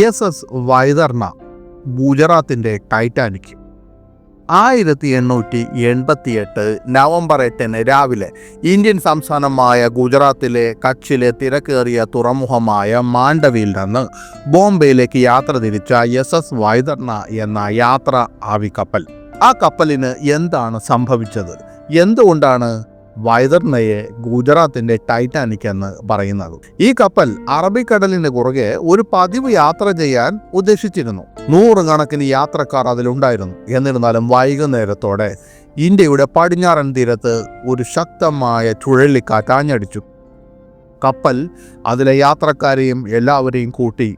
S S Vaitarna ഗുജറാത്തിന്റെ Titanic. ആയിരത്തി എണ്ണൂറ്റി എൺപത്തിയെട്ട് നവംബർ എട്ടിന് രാവിലെ ഇന്ത്യൻ സംസ്ഥാനമായ ഗുജറാത്തിലെ കച്ചിലെ തിരക്കേറിയ തുറമുഖമായ മാണ്ഡവിയിൽ നിന്ന് ബോംബെയിലേക്ക് യാത്ര തിരിച്ച എസ് എസ് വൈതർണ എന്ന യാത്ര ആവി കപ്പൽ ആ കപ്പലിന് എന്താണ് സംഭവിച്ചത്? എന്തുകൊണ്ടാണ് വൈതർണയെ ഗുജറാത്തിന്റെ ടൈറ്റാനിക് എന്ന് പറയുന്നത്. ഈ കപ്പൽ അറബിക്കടലിന് കുറുകെ ഒരു പതിവ് യാത്ര ചെയ്യാൻ ഉദ്ദേശിച്ചിരുന്നു. നൂറുകണക്കിന് യാത്രക്കാർ അതിലുണ്ടായിരുന്നു. എന്നിരുന്നാലും വൈകുന്നേരത്തോടെ ഇന്ത്യയുടെ പടിഞ്ഞാറൻ തീരത്ത് ഒരു ശക്തമായ ചുഴലിക്കാറ്റ് ആഞ്ഞടിച്ചു. കപ്പൽ അതിലെ യാത്രക്കാരെയും എല്ലാവരെയും കൂട്ടി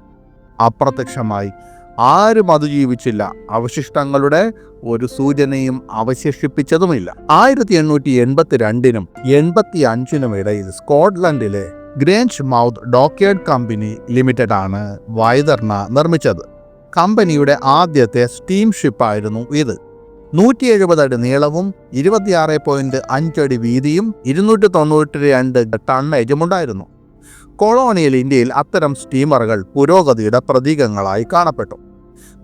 അപ്രത്യക്ഷമായി ആരും അതിജീവിച്ചില്ല അവശിഷ്ടങ്ങളുടെ ഒരു സൂചനയും അവശേഷിപ്പിച്ചതുമില്ല. ആയിരത്തി എണ്ണൂറ്റി എൺപത്തി രണ്ടിനും എൺപത്തി അഞ്ചിനും ഇടയിൽ സ്കോട്ട്ലൻഡിലെ Grangemouth dockyard company limited ആണ് വൈതർണ നിർമ്മിച്ചത്. കമ്പനിയുടെ ആദ്യത്തെ സ്റ്റീം ഷിപ്പായിരുന്നു ഇത്. നൂറ്റി എഴുപത് അടി നീളവും ഇരുപത്തിയാറ് പോയിന്റ് അഞ്ചടി വീതിയും ഇരുന്നൂറ്റി തൊണ്ണൂറ്റി രണ്ട് ടണ്ണേജും ഉണ്ടായിരുന്നു കൊളോണിയൽ ഇന്ത്യയിൽ അത്തരം സ്റ്റീമറുകൾ പുരോഗതിയുടെ പ്രതീകങ്ങളായി കാണപ്പെട്ടു.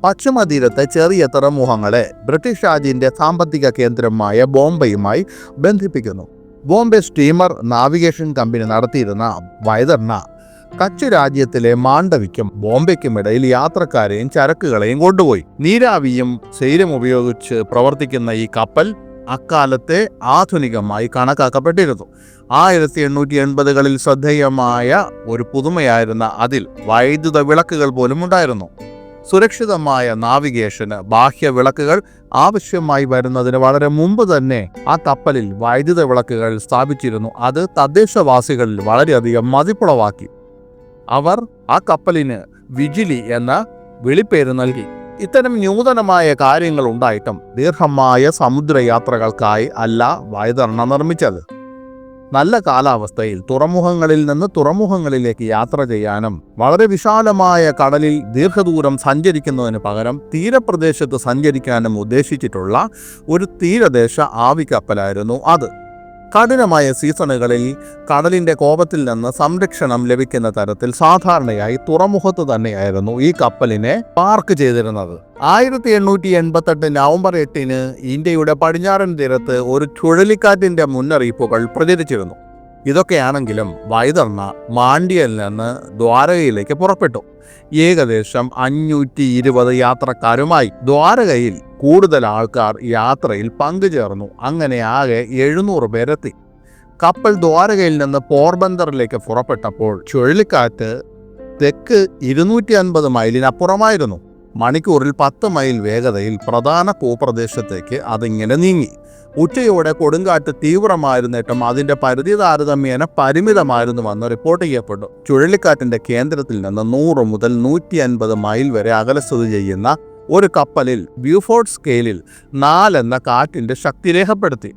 പശ്ചിമതീരത്തെ ചെറിയ തുറമുഖങ്ങളെ ബ്രിട്ടീഷ് രാജ്യന്റെ സാമ്പത്തിക കേന്ദ്രമായ ബോംബെയുമായി ബന്ധിപ്പിക്കുന്നു. ബോംബെ സ്റ്റീമർ നാവിഗേഷൻ കമ്പനി നടത്തിയിരുന്ന വൈതർണ കച്ച് രാജ്യത്തിലെ മാണ്ഡവിക്കും ബോംബെക്കും ഇടയിൽ യാത്രക്കാരെയും ചരക്കുകളെയും കൊണ്ടുപോയി. നീരാവിയും സെയിലും ഉപയോഗിച്ച് പ്രവർത്തിക്കുന്ന ഈ കപ്പൽ അക്കാലത്തെ ആധുനികമായി കണക്കാക്കപ്പെട്ടിരുന്നു. ആയിരത്തി എണ്ണൂറ്റി എൺപതുകളിൽ ശ്രദ്ധേയമായ ഒരു പുതുമയായിരുന്ന അതിൽ വൈദ്യുത വിളക്കുകൾ പോലും ഉണ്ടായിരുന്നു. സുരക്ഷിതമായ നാവിഗേഷന് ബാഹ്യ വിളക്കുകൾ ആവശ്യമായി വരുന്നതിന് വളരെ മുമ്പ് തന്നെ ആ കപ്പലിൽ വൈദ്യുത വിളക്കുകൾ സ്ഥാപിച്ചിരുന്നു. അത് തദ്ദേശവാസികളിൽ വളരെയധികം മതിപ്പുളവാക്കി. അവർ ആ കപ്പലിന് വിജിലി എന്ന വിളിപ്പേര് നൽകി. ഇത്തരം നൂതനമായ കാര്യങ്ങൾ ഉണ്ടായിട്ടും ദീർഘമായ സമുദ്രയാത്രകൾക്കായി അല്ല വയതെണ്ണ നിർമ്മിച്ചത്. നല്ല കാലാവസ്ഥയിൽ തുറമുഖങ്ങളിൽ നിന്ന് തുറമുഖങ്ങളിലേക്ക് യാത്ര ചെയ്യാനും വളരെ വിശാലമായ കടലിൽ ദീർഘദൂരം സഞ്ചരിക്കുന്നതിന് പകരം തീരപ്രദേശത്ത് സഞ്ചരിക്കാനും ഉദ്ദേശിച്ചിട്ടുള്ള ഒരു തീരദേശ ആവിക്കപ്പലായിരുന്നു അത്. കഠിനമായ സീസണുകളിൽ കടലിന്റെ കോപത്തിൽ നിന്ന് സംരക്ഷണം ലഭിക്കുന്ന തരത്തിൽ സാധാരണയായി തുറമുഖത്ത് തന്നെയായിരുന്നു ഈ കപ്പലിനെ പാർക്ക് ചെയ്തിരുന്നത്. ആയിരത്തി എണ്ണൂറ്റി എൺപത്തെട്ട് നവംബർ എട്ടിന് ഇന്ത്യയുടെ പടിഞ്ഞാറൻ തീരത്ത് ഒരു ചുഴലിക്കാറ്റിന്റെ മുന്നറിയിപ്പുകൾ പ്രചരിച്ചിരുന്നു. ഇതൊക്കെയാണെങ്കിലും വൈതർണ മാണ്ഡ്യയിൽ നിന്ന് ദ്വാരകയിലേക്ക് പുറപ്പെട്ടു. ഏകദേശം അഞ്ഞൂറ്റി ഇരുപത് യാത്രക്കാരുമായി ദ്വാരകയിൽ കൂടുതൽ ആൾക്കാർ യാത്രയിൽ പങ്കുചേർന്നു. അങ്ങനെ ആകെ എഴുന്നൂറ് പേരെത്തി. കപ്പൽ ദ്വാരകയിൽ നിന്ന് പോർബന്തറിലേക്ക് പുറപ്പെട്ടപ്പോൾ ചുഴലിക്കാറ്റ് തെക്ക് ഇരുന്നൂറ്റി അൻപത് മൈലിനപ്പുറമായിരുന്നു. മണിക്കൂറിൽ പത്ത് മൈൽ വേഗതയിൽ പ്രധാന ഭൂപ്രദേശത്തേക്ക് അതിങ്ങനെ നീങ്ങി. ഉച്ചയോടെ കൊടുങ്കാറ്റ് തീവ്രമായിരുന്നിട്ടും അതിന്റെ പരിധി താരതമ്യേന പരിമിതമായിരുന്നുവെന്ന് റിപ്പോർട്ട് ചെയ്യപ്പെട്ടു. ചുഴലിക്കാറ്റിന്റെ കേന്ദ്രത്തിൽ നിന്ന് നൂറ് മുതൽ നൂറ്റി അൻപത് മൈൽ വരെ അകലെ സ്ഥിതി ചെയ്യുന്ന ഒരു കപ്പലിൽ ബ്യൂഫോർട്ട് സ്കെയിലിൽ നാലെന്ന കാറ്റിന്റെ ശക്തി രേഖപ്പെടുത്തി.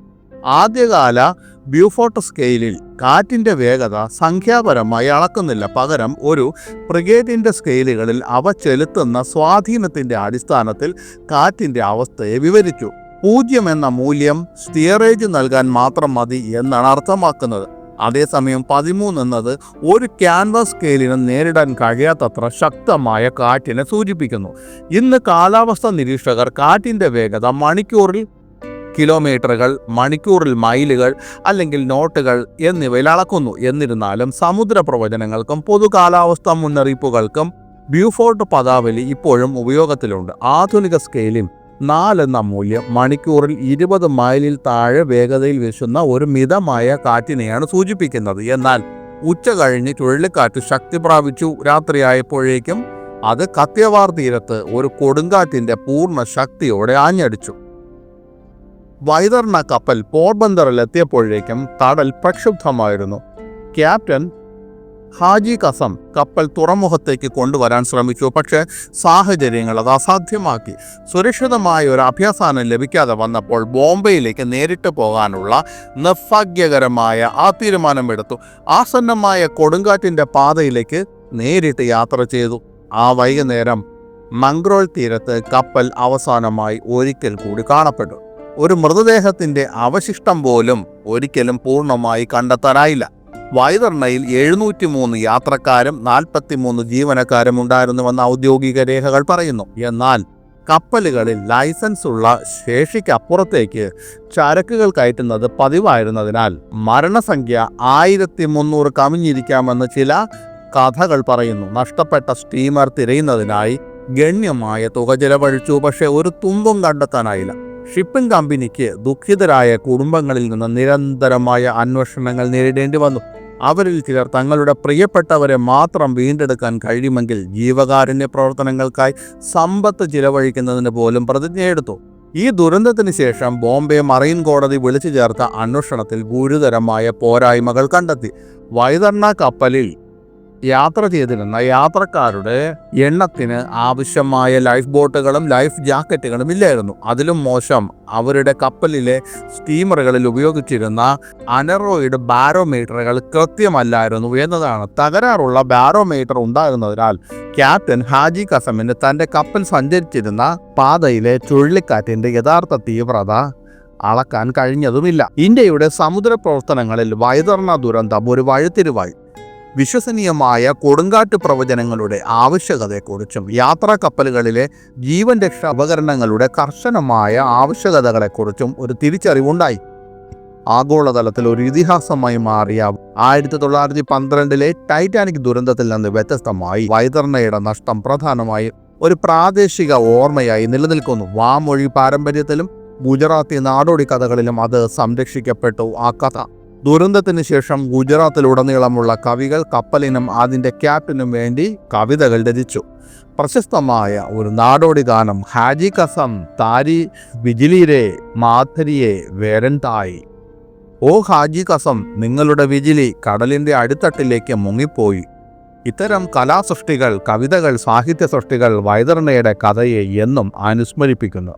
ആദ്യകാല ബ്യൂഫോർട്ട് സ്കെയിലിൽ കാറ്റിന്റെ വേഗത സംഖ്യാപരമായി അളക്കുന്നില്ല. പകരം ഒരു ബ്രിഗേഡിന്റെ സ്കെയിലുകളിൽ അവ ചെലുത്തുന്ന സ്വാധീനത്തിന്റെ അടിസ്ഥാനത്തിൽ കാറ്റിന്റെ അവസ്ഥയെ വിവരിച്ചു. പൂജ്യം എന്ന മൂല്യം സ്റ്റിയറേജ് നൽകാൻ മാത്രം മതി എന്നാണ് അർത്ഥമാക്കുന്നത്. അതേസമയം പതിമൂന്ന് എന്നത് ഒരു ക്യാൻവാസ് സ്കെയിലിന് നേരിടാൻ കഴിയാത്തത്ര ശക്തമായ കാറ്റിനെ സൂചിപ്പിക്കുന്നു. ഇന്ന് കാലാവസ്ഥ നിരീക്ഷകർ കാറ്റിന്റെ വേഗത മണിക്കൂറിൽ കിലോമീറ്ററുകൾ മണിക്കൂറിൽ മൈലുകൾ അല്ലെങ്കിൽ നോട്ടുകൾ എന്നിവയിൽ അളക്കുന്നു. എന്നിരുന്നാലും സമുദ്ര പ്രവചനങ്ങൾക്കും പൊതു കാലാവസ്ഥാ മുന്നറിയിപ്പുകൾക്കും ബ്യൂഫോർട്ട് പദാവലി ഇപ്പോഴും ഉപയോഗത്തിലുണ്ട്. ആധുനിക സ്കെയിലും നാലെന്ന മൂല്യം മണിക്കൂറിൽ ഇരുപത് മൈലിൽ താഴെ വേഗതയിൽ വീശുന്ന ഒരു മിതമായ കാറ്റിനെയാണ് സൂചിപ്പിക്കുന്നത്. എന്നാൽ ഉച്ച കഴിഞ്ഞ് ചുഴലിക്കാറ്റ് ശക്തി പ്രാപിച്ചു. രാത്രിയായപ്പോഴേക്കും അത് കത്യവാർ തീരത്ത് ഒരു കൊടുങ്കാറ്റിന്റെ പൂർണ ശക്തിയോടെ ആഞ്ഞടിച്ചു. വൈതർണ കപ്പൽ പോർബന്ദറിലെത്തിയപ്പോഴേക്കും കടൽ പ്രക്ഷുബ്ധമായിരുന്നു. ക്യാപ്റ്റൻ ഹാജി കസം കപ്പൽ തുറമുഖത്തേക്ക് കൊണ്ടുവരാൻ ശ്രമിച്ചു. പക്ഷേ സാഹചര്യങ്ങൾ അത് അസാധ്യമാക്കി. സുരക്ഷിതമായ ഒരു അഭ്യാസാനം ലഭിക്കാതെ വന്നപ്പോൾ ബോംബെയിലേക്ക് നേരിട്ട് പോകാനുള്ള നിർഭാഗ്യകരമായ ആ തീരുമാനമെടുത്തു. ആസന്നമായ കൊടുങ്കാറ്റിന്റെ പാതയിലേക്ക് നേരിട്ട് യാത്ര ചെയ്തു. ആ വൈകുന്നേരം മംഗ്രോൾ തീരത്ത് കപ്പൽ അവസാനമായി ഒരിക്കൽ കൂടി കാണപ്പെട്ടു. ഒരു മൃതദേഹത്തിന്റെ അവശിഷ്ടം പോലും ഒരിക്കലും പൂർണമായി കണ്ടെത്താനായില്ല. വൈതർണയിൽ എഴുന്നൂറ്റി മൂന്ന് യാത്രക്കാരും നാൽപ്പത്തി മൂന്ന് ജീവനക്കാരും ഉണ്ടായിരുന്നുവെന്ന് ഔദ്യോഗിക രേഖകൾ പറയുന്നു. എന്നാൽ കപ്പലുകളിൽ ലൈസൻസ് ഉള്ള ശേഷിക്കപ്പുറത്തേക്ക് ചരക്കുകൾ കയറ്റുന്നത് പതിവായിരുന്നതിനാൽ മരണസംഖ്യ ആയിരത്തി മുന്നൂറ് കവിഞ്ഞിരിക്കാമെന്ന് ചില കഥകൾ പറയുന്നു. നഷ്ടപ്പെട്ട സ്റ്റീമർ തിരയുന്നതിനായി ഗണ്യമായ തുക ചെലവഴിച്ചു. പക്ഷേ ഒരു തുമ്പും കണ്ടെത്താനായില്ല. ഷിപ്പിംഗ് കമ്പനിക്ക് ദുഃഖിതരായ കുടുംബങ്ങളിൽ നിന്ന് നിരന്തരമായ അന്വേഷണങ്ങൾ നേരിടേണ്ടി വന്നു. അവരിൽ ചിലർ തങ്ങളുടെ പ്രിയപ്പെട്ടവരെ മാത്രം വീണ്ടെടുക്കാൻ കഴിയുമെങ്കിൽ ജീവകാരുണ്യ പ്രവർത്തനങ്ങൾക്കായി സമ്പത്ത് ചിലവഴിക്കുന്നതിന് പോലും പ്രതിജ്ഞയെടുത്തു ഈ ദുരന്തത്തിന് ശേഷം ബോംബെ മറൈൻ കോടതി വിളിച്ചു ചേർത്ത അന്വേഷണത്തിൽ ഗുരുതരമായ പോരായ്മകൾ കണ്ടെത്തി. വൈതർണ കപ്പലിൽ യാത്ര ചെയ്തിരുന്ന യാത്രക്കാരുടെ എണ്ണത്തിന് ആവശ്യമായ ലൈഫ് ബോട്ടുകളും ലൈഫ് ജാക്കറ്റുകളും ഇല്ലായിരുന്നു. അതിലും മോശം. അവരുടെ കപ്പലിലെ സ്റ്റീമറുകളിൽ ഉപയോഗിച്ചിരുന്ന അനറോയിഡ് ബാരോമീറ്ററുകൾ കൃത്യമല്ലായിരുന്നു എന്നതാണ് തകരാറുള്ള ബാരോമീറ്റർ ഉണ്ടായിരുന്നതിനാൽ ക്യാപ്റ്റൻ ഹാജി കസമിന് തന്റെ കപ്പൽ സഞ്ചരിച്ചിരുന്ന പാതയിലെ ചുഴലിക്കാറ്റിന്റെ യഥാർത്ഥ തീവ്രത അളക്കാൻ കഴിഞ്ഞതുമില്ല. ഇന്ത്യയുടെ സമുദ്ര പ്രവർത്തനങ്ങളിൽ വൈതരണ ദുരന്തം ഒരു വഴിത്തിരിവായി. വിശ്വസനീയമായ കൊടുങ്കാറ്റ് പ്രവചനങ്ങളുടെ ആവശ്യകതയെക്കുറിച്ചും യാത്രാ കപ്പലുകളിലെ ജീവൻ രക്ഷാ ഉപകരണങ്ങളുടെ കർശനമായ ആവശ്യകതകളെക്കുറിച്ചും ഒരു തിരിച്ചറിവുണ്ടായി. ആഗോളതലത്തിൽ ഒരു ഇതിഹാസമായി മാറിയ ആയിരത്തി തൊള്ളായിരത്തി പന്ത്രണ്ടിലെ ടൈറ്റാനിക് ദുരന്തത്തിൽ നിന്ന് വ്യത്യസ്തമായി വൈതർണയുടെ നഷ്ടം പ്രധാനമായി ഒരു പ്രാദേശിക ഓർമ്മയായി നിലനിൽക്കുന്നു. വാമൊഴി പാരമ്പര്യത്തിലും ഗുജറാത്തി നാടോടി കഥകളിലും അത് സംരക്ഷിക്കപ്പെട്ടു. ആ കഥ ദുരന്തത്തിന് ശേഷം ഗുജറാത്തിലുടനീളമുള്ള കവികൾ കപ്പലിനും അതിന്റെ ക്യാപ്റ്റനും വേണ്ടി കവിതകൾ രചിച്ചു. പ്രശസ്തമായ ഒരു നാടോടി ഗാനം ഹാജി കസം താരി വിജിലിരെ മാധരിയെ വേരൻതായി ഓ ഹാജി കസം നിങ്ങളുടെ വിജിലി കടലിന്റെ അടിത്തട്ടിലേക്ക് മുങ്ങിപ്പോയി. ഇത്തരം കലാസൃഷ്ടികൾ കവിതകൾ സാഹിത്യ സൃഷ്ടികൾ വൈതരണയുടെ കഥയെ എന്നും അനുസ്മരിപ്പിക്കുന്നു.